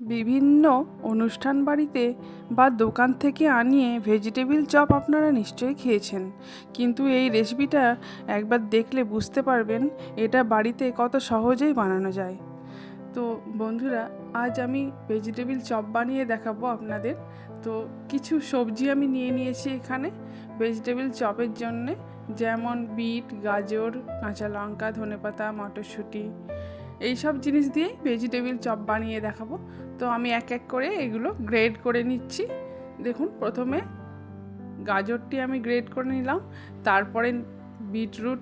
বিভিন্ন অনুষ্ঠান বাড়িতে বা দোকান থেকে আনিয়ে ভেজিটেবিল চপ আপনারা নিশ্চয়ই খেয়েছেন। কিন্তু এই রেসিপিটা একবার দেখলে বুঝতে পারবেন এটা বাড়িতে কত সহজেই বানানো যায়। তো বন্ধুরা, আজ আমি ভেজিটেবিল চপ বানিয়ে দেখাবো আপনাদের। তো কিছু সবজি আমি নিয়ে নিয়েছি এখানে ভেজিটেবিল চপের জন্যে। যেমন বিট, গাজর, কাঁচা লঙ্কা, ধনেপাতা, মটরশুঁটি। এই সব জিনিস দিয়েই ভেজিটেবিল চপ বানিয়ে দেখাবো। তো আমি এক এক করে এগুলো গ্রেড করে নিচ্ছি। দেখুন, প্রথমে গাজরটি আমি গ্রেড করে নিলাম, তারপরে বিটরুট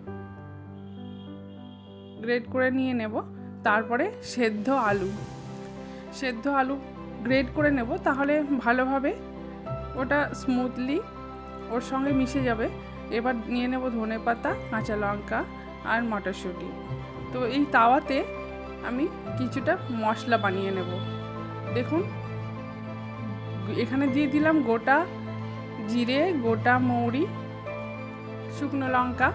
গ্রেড করে নিয়ে নেব, তারপরে সেদ্ধ আলু। সেদ্ধ আলু গ্রেড করে নেব, তাহলে ভালোভাবে ওটা স্মুথলি ওর সঙ্গে মিশে যাবে। এবার নিয়ে নেব ধনে পাতা, কাঁচা লঙ্কা আর মটরশুঁটি। তো এই তাওয়াতে আমি কিছুটা মশলা বানিয়ে নেব। দেখুন। এখানে দিয়ে দিলাম গোটা জিরে, গোটা মৌরি, শুকনো লঙ্কা,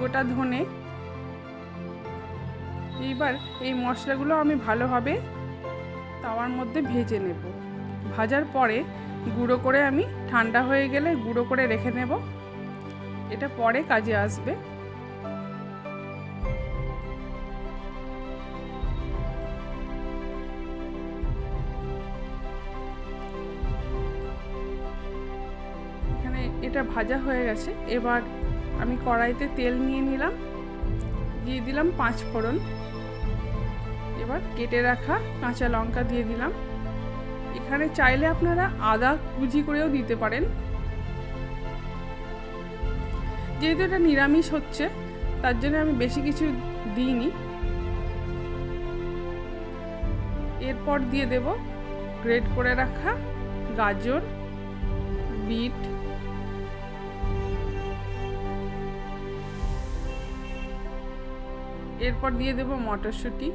গোটা ধনে। এইবার এই মশলাগুলো আমি ভালোভাবে তাওয়ার মধ্যে ভেজে নেব। ভাজার পরে গুঁড়ো করে আমি ঠান্ডা হয়ে গেলে গুঁড়ো করে রেখে নেব। এটা পরে কাজে আসবে। এটা ভাজা হয়ে গেছে। এবার আমি কড়াইতে তেল নিয়ে নিলাম। দিয়ে দিলাম পাঁচ ফোড়ন। এবার কেটে রাখা কাঁচা লঙ্কা দিয়ে দিলাম। এখানে চাইলে আপনারা আদা কুচি করেও দিতে পারেন। যেহেতু এটা নিরামিষ হচ্ছে, তার জন্য আমি বেশি কিছু দিইনি। এরপর দিয়ে দেব গ্রেট করে রাখা গাজর, বিট এরপর দিয়ে দেব মটরশুঁটি।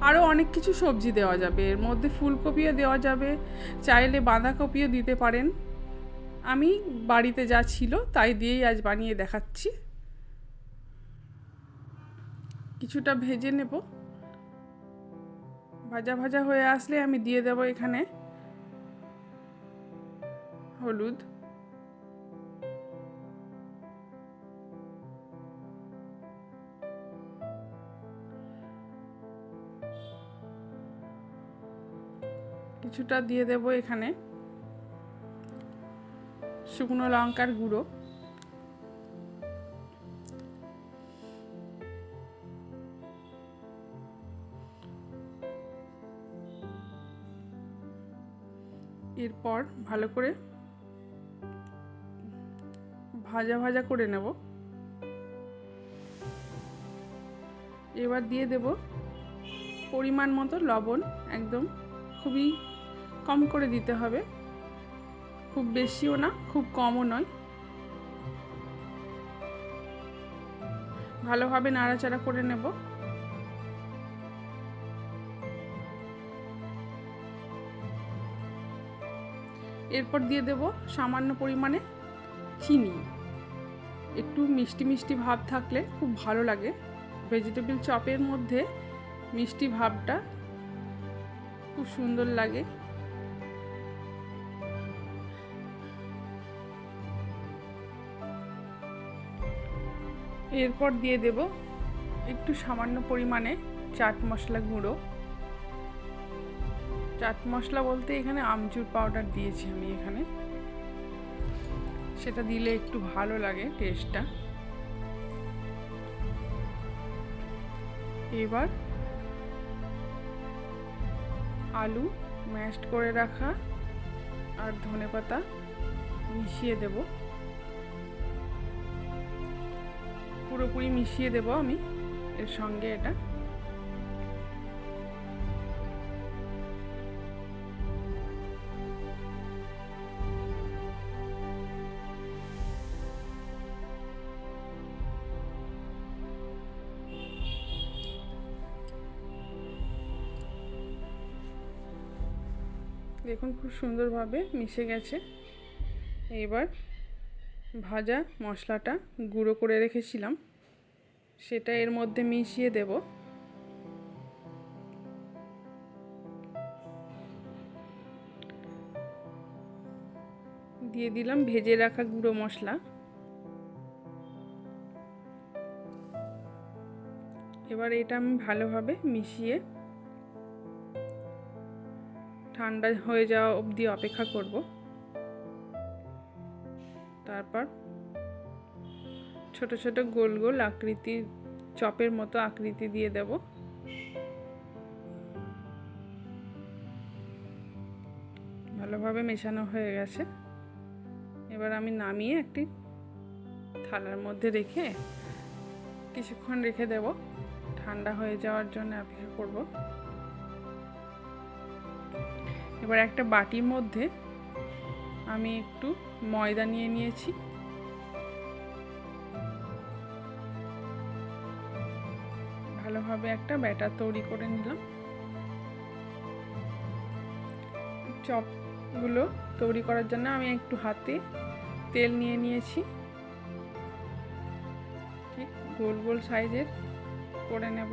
আরও অনেক কিছু সবজি দেওয়া যাবে। এর মধ্যে ফুলকপিও দেওয়া যাবে। চাইলে বাঁধাকপিও দিতে পারেন। আমি বাড়িতে যা ছিল তাই দিয়েই আজ বানিয়ে দেখাচ্ছি। কিছুটা ভেজে নেব। ভাজা ভাজা হয়ে আসলে আমি দিয়ে দেব এখানে হলুদ। কিছুটা দিয়ে দেব এখানে। শুকনো লঙ্কার গুঁড়ো। এরপর ভালো করে ভাজা ভাজা করে নেব। এবার দিয়ে দেব পরিমাণ মতো লবণ, একদম খুবই কম করে দিতে হবে। খুব বেশিও না, খুব কমও নয়। ভালোভাবে নাড়াচাড়া করে নেব। এরপর দিয়ে দেব সামান্য পরিমাণে চিনি। একটু মিষ্টি মিষ্টি ভাব থাকলে খুব ভালো লাগে। ভেজিটেবিল চপের মধ্যে মিষ্টি ভাবটা খুব সুন্দর লাগে। এরপর দিয়ে দেব একটু সামান্য পরিমাণে চাট মশলা গুঁড়ো। চাট মশলা বলতে এখানে আমচুর পাউডার দিয়েছি আমি এখানে। সেটা দিলে একটু ভালো লাগে টেস্টটা। এবার আলু ম্যাশ করে রাখা আর ধনে পাতা মিশিয়ে দেব। পুরোপুরি মিশিয়ে দেব আমি এর সঙ্গে এটা। দেখুন খুব সুন্দরভাবে মিশে গেছে। এবার ভাজা মশলাটা গুঁড়ো করে রেখেছিলাম। সেটা এর মধ্যে মিশিয়ে দেব। দিয়ে দিলাম ভেজে রাখা গুঁড়ো মশলা। এবার এটা আমি ভালোভাবে মিশিয়ে ঠান্ডা হয়ে যাওয়া অবধি অপেক্ষা করব। ছোট ছোট গোল গোল আকৃতির চপের মতো আকৃতি দিয়ে দেব। ভালোভাবে মেশানো হয়ে গেছে। এবার আমি নামিয়ে একটি থালার মধ্যে রেখে কিছুক্ষণ রেখে দেব। ঠান্ডা হয়ে যাওয়ার জন্য অপেক্ষা করব। এবার একটা বাটির মধ্যে আমি একটু ময়দা নিয়ে নিয়েছি। ভালোভাবে একটা ব্যাটার তৈরি করে নিলাম। চপগুলো তৈরি করার জন্য আমি একটু হাতে তেল নিয়ে নিয়েছি। ঠিক গোল গোল সাইজের করে নেব।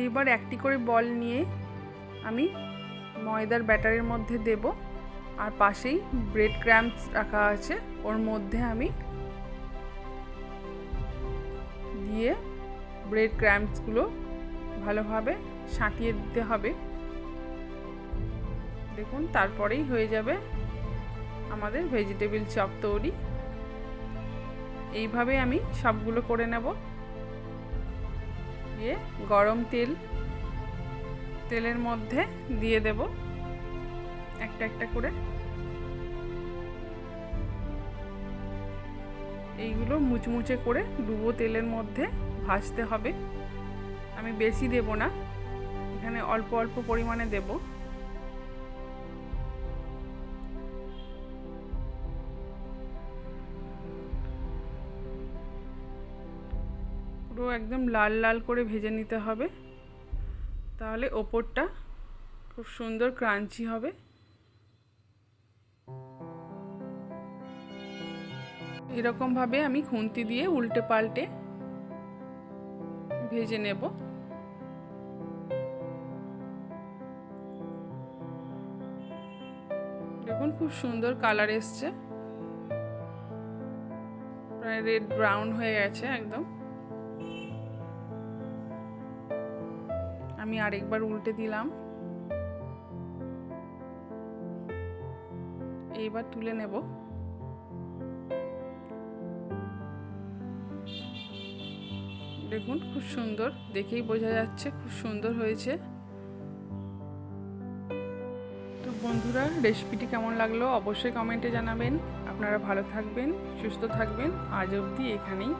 এইবার একটি করে বল নিয়ে আমি ময়দার ব্যাটারের মধ্যে দেব। আর পাশেই ব্রেড ক্র্যাম্পস রাখা আছে। ওর মধ্যে আমি দিয়ে ব্রেড ক্র্যাম্পসগুলো ভালোভাবে সাঁটিয়ে দিতে হবে। দেখুন, তারপরেই হয়ে যাবে আমাদের ভেজিটেবিল চপ তৈরি। এইভাবে আমি সবগুলো করে নেব। দিয়ে গরম তেল, তেলের মধ্যে দিয়ে দেব। একটা একটা করে। এইগুলো মুচমুচে করে ডুবো তেলের মধ্যে ভাজতে হবে। আমি বেশি দেব না, এখানে অল্প অল্প পরিমাণে দেব। পুরো একদম লাল লাল করে ভেজে নিতে হবে। তাহলে ওপরটা খুব সুন্দর ক্রাঞ্চি হবে। এরকমভাবে আমি খুন্তি দিয়ে উল্টে পাল্টে ভেজে নেব। দেখুন খুব সুন্দর কালার এসছে। প্রায় রেড ব্রাউন হয়ে গেছে একদম। আমি আরেকবার উল্টে দিলাম। এইবার তুলে নেব। দেখুন, খুব সুন্দর। দেখেই বোঝা যাচ্ছে, খুব সুন্দর হয়েছে। তো বন্ধুরা, রেসিপিটি কেমন লাগল অবশ্যই কমেন্টে জানাবেন। আপনারা ভালো থাকবেন, সুস্থ থাকবেন। আজ অবধি এখানেই।